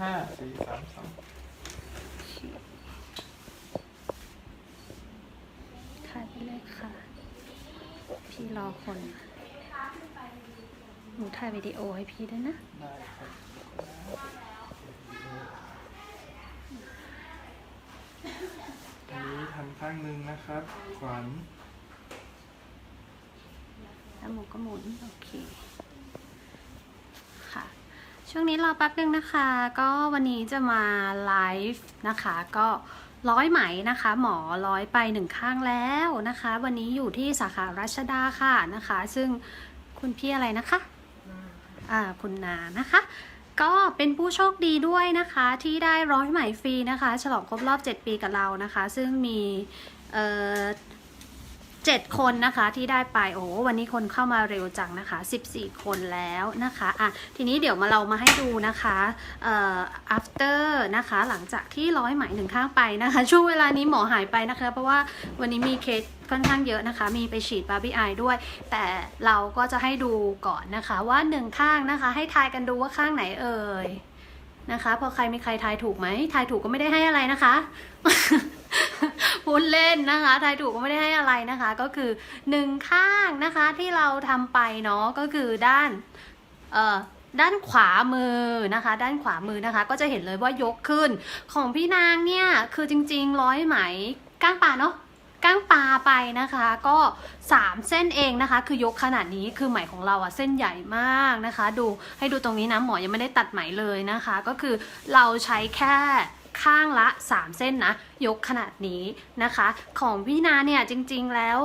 ห้าสี่สามสองถ่ายไปเลยค่ะ พี่รอคนหนูถ่ายวิดีโอให้พี่ด้วยนะ ได้ครับอันนี้ทำข้างหนึ่งนะครับ ขวัญแล้วหมูก็หมุน โอเคค่ะ ช่วงนี้รอแป๊บนึงนะคะ ก็วันนี้จะมาไลฟ์นะคะ ก็ร้อยไหมนะคะ หมอร้อยไปหนึ่งข้างแล้วนะคะ วันนี้อยู่ที่สาขารัชดาค่ะนะคะ ซึ่งคุณพี่อะไรนะคะอ่าคุณนานะคะ ก็เป็นผู้โชคดีด้วยนะคะ ที่ได้ร้อยไหมฟรีนะคะ ฉลองครบรอบ 7 ปีกับเรานะคะ ซึ่งมีเอ่อ เจ็ดคนนะคะที่ได้ไปโอ้วันนี้คนเข้ามาเร็วจังนะคะ 14 คนแล้วนะคะอะทีนี้เดี๋ยวมาเรามาให้ดูนะคะเอ่อ after นะคะหลังจากที่ร้อยไหมหนึ่งข้างไปนะคะ ช่วงเวลานี้หมอหายไปนะคะ เพราะว่าวันนี้มีเคสค่อนข้างเยอะนะคะ มีไปฉีดบาร์บี้ไอด้วย แต่เราก็จะให้ดูก่อนนะคะว่าหนึ่งข้างนะคะ ให้ทายกันดูว่าข้างไหนเอ่ยนะคะ พอใครมีใครทายถูกไหมทายถูกก็ไม่ได้ให้อะไรนะคะ พูดเล่นนะคะทายถูกก็ไม่ได้ให้อะไรนะคะ ก็คือหนึ่งข้างนะคะที่เราทำไปเนาะก็คือด้านเอ่อด้านขวามือนะคะ ด้านขวามือนะคะ ก็จะเห็นเลยว่ายกขึ้น ของพี่นางเนี่ยคือจริงๆ ร้อยไหมก้างปลาเนาะก้างปลาไปนะคะ ก็ 3 เส้นเองนะคะ คือยกขนาดนี้คือไหมของเราอะเส้นใหญ่มากนะคะ ดูให้ดูตรงนี้นะหมอยังไม่ได้ตัดไหมเลยนะคะ ก็คือเราใช้แค่ ข้างละ 3 เส้นนะ ยกขนาดนี้นะคะ ของพี่นาเนี่ยจริงๆแล้ว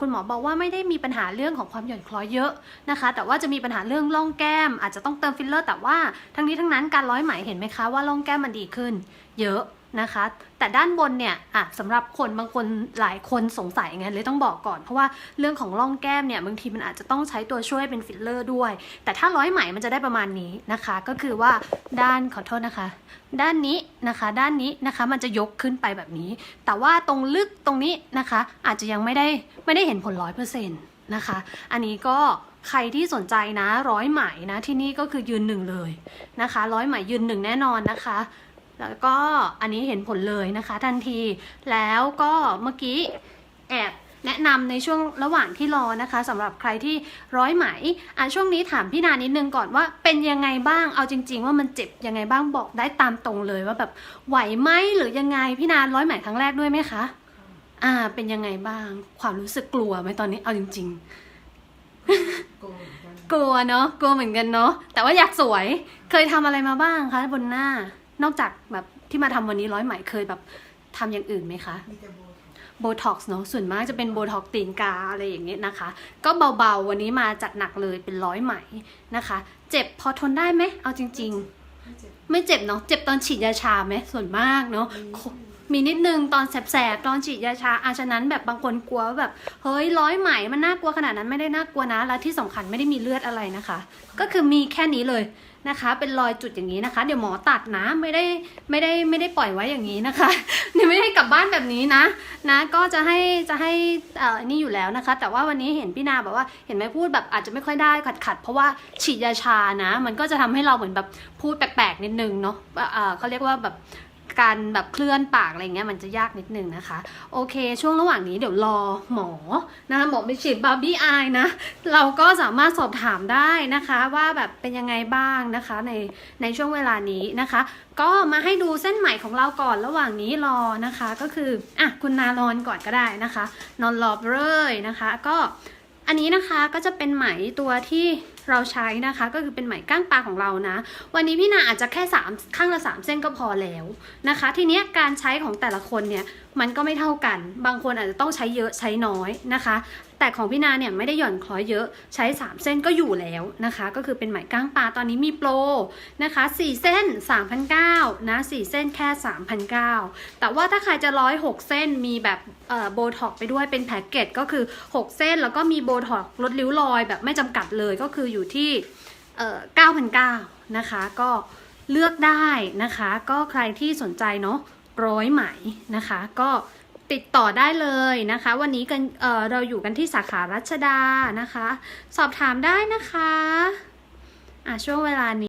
คุณหมอบอกว่าไม่ได้มีปัญหาเรื่องของความหย่อนคล้อยเยอะนะคะ แต่ว่าจะมีปัญหาเรื่องร่องแก้ม อาจจะต้องเติมฟิลเลอร์ แต่ว่าทั้งนี้ทั้งนั้นการร้อยไหมเห็นไหมคะว่าร่องแก้มมันดีขึ้น เยอะ นะคะ แต่ด้านบนเนี่ยอะสำหรับคนบางคนหลายคนสงสัยไงเลยต้องบอกก่อน เพราะว่าเรื่องของร่องแก้มเนี่ยบางทีมันอาจจะต้องใช้ตัวช่วยเป็นฟิลเลอร์ด้วย แต่ถ้าร้อยไหมมันจะได้ประมาณนี้นะคะ ก็คือว่าด้านขอโทษนะคะ ด้านนี้นะคะ ด้านนี้นะคะมันจะยกขึ้นไปแบบนี้ แต่ว่าตรงลึกตรงนี้นะคะ อาจจะยังไม่ได้ไม่ได้เห็นผลร้อยเปอร์เซ็นต์นะคะ อันนี้ก็ใครที่สนใจนะร้อยไหมนะที่นี่ก็คือยืนหนึ่งเลยนะคะ ร้อยไหมยืนหนึ่งแน่นอนนะคะ แล้วก็อันนี้เห็นผลเลยนะคะ ทันทีแล้วก็เมื่อกี้แอบแนะนำในช่วงระหว่างที่รอนะคะสำหรับใครที่ร้อยไหมอะช่วงนี้ถามพี่นานิดนึงก่อนว่าเป็นยังไงบ้างเอาจริง ๆ ว่ามันเจ็บยังไงบ้างบอกได้ตามตรงเลยว่าแบบไหวไหมหรือยังไงพี่นาร้อยไหมครั้งแรกด้วยไหมคะอ่า เป็นยังไงบ้าง ความรู้สึกกลัวไหมตอนนี้เอาจริงๆโกงเหมือนกันกลัวเนาะกลัวเหมือนกันเนาะแต่ว่าอยากสวย เคยทำอะไรมาบ้างคะบนหน้า นอกจากแบบที่มาทำวันนี้ร้อยไหมเคยแบบทำอย่างอื่นไหมคะมีแต่โบท็อกซ์โบท็อกซ์เนาะส่วนมากจะเป็นโบท็อกซ์ตีนกาอะไรอย่างเงี้ยนะคะ ก็เบาๆวันนี้มาจัดหนักเลยเป็นร้อยไหมนะคะ เจ็บพอทนได้ไหมเอาจริงไม่เจ็บๆไม่เจ็บเนาะเจ็บตอนฉีดยาชาไหมส่วนมากเนาะ มีนิดนึงตอนแสบๆตอนฉีดยาชาอาฉะนั้นแบบบางคนกลัวแบบเฮ้ยร้อยไหมมันน่ากลัวขนาดนั้นไม่ได้น่ากลัวนะ และที่สำคัญไม่ได้มีเลือดอะไรนะคะ ก็คือมีแค่นี้เลยนะคะ เป็นรอยจุดอย่างนี้นะคะ เดี๋ยวหมอตัดนะไม่ได้ไม่ได้ไม่ได้ปล่อยไว้อย่างนี้นะคะเดี๋ยวไม่ให้กลับบ้านแบบนี้นะนะก็จะให้จะให้เอ่อนี่อยู่แล้วนะคะ แต่ว่าวันนี้เห็นพี่นาแบบว่าเห็นไหมพูดแบบอาจจะไม่ค่อยได้ขัดขัดๆเพราะว่าฉีดยาชานะ มันก็จะทำให้เราเหมือนแบบพูดแปลกๆนิดนึงเนาะเอ่อเขาเรียกว่าแบบ การแบบเคลื่อนปากอะไรเงี้ยมันจะยากนิดนึงนะคะ โอเค ช่วงระหว่างนี้เดี๋ยวรอหมอนะคะหมอไปฉีดบาร์บี้อายนะ เราก็สามารถสอบถามได้นะคะว่าแบบเป็นยังไงบ้างนะคะในในช่วงเวลานี้นะคะ ก็มาให้ดูเส้นไหมของเราก่อนระหว่างนี้รอนะคะ ก็คืออะคุณนานอนก่อนก็ได้นะคะ นอนรอเลยนะคะ ก็อันนี้นะคะก็จะเป็นไหมตัวที่ เราใช้นะคะ ก็คือเป็นไหมก้างปลาของเรานะ วันนี้พี่นาอาจจะแค่สามข้างละสามเส้นก็พอแล้วนะคะ ทีเนี้ยการใช้ของแต่ละคนเนี่ยมันก็ไม่เท่ากัน บางคนอาจจะต้องใช้เยอะใช้น้อยนะคะ แต่ของพี่นาเนี่ยไม่ได้หย่อนคล้อยเยอะใช้ 3 เส้นก็อยู่แล้วนะคะ ก็คือเป็นไหมก้างปลาตอนนี้มีโปรนะคะ 4 เส้น 3,900นะ4เส้นแค่ 3,900 แต่ว่าถ้าใครจะร้อย6เส้นมีแบบเอ่อโบท็อกไปด้วยเป็นแพ็กเกจก็คือ 6 เส้นแล้วก็มีโบท็อกลดริ้วรอยแบบไม่จำกัดเลยก็คืออยู่ที่เอ่อ9,009นะคะ ก็เลือกได้นะคะ ก็ใครที่สนใจเนาะร้อยไหมนะคะ ก็ติดต่อได้เลยนะคะ วันนี้กันเอ่อเราอยู่กันที่สาขารัชดานะคะ สอบถามได้นะคะอะช่วงเวลานี้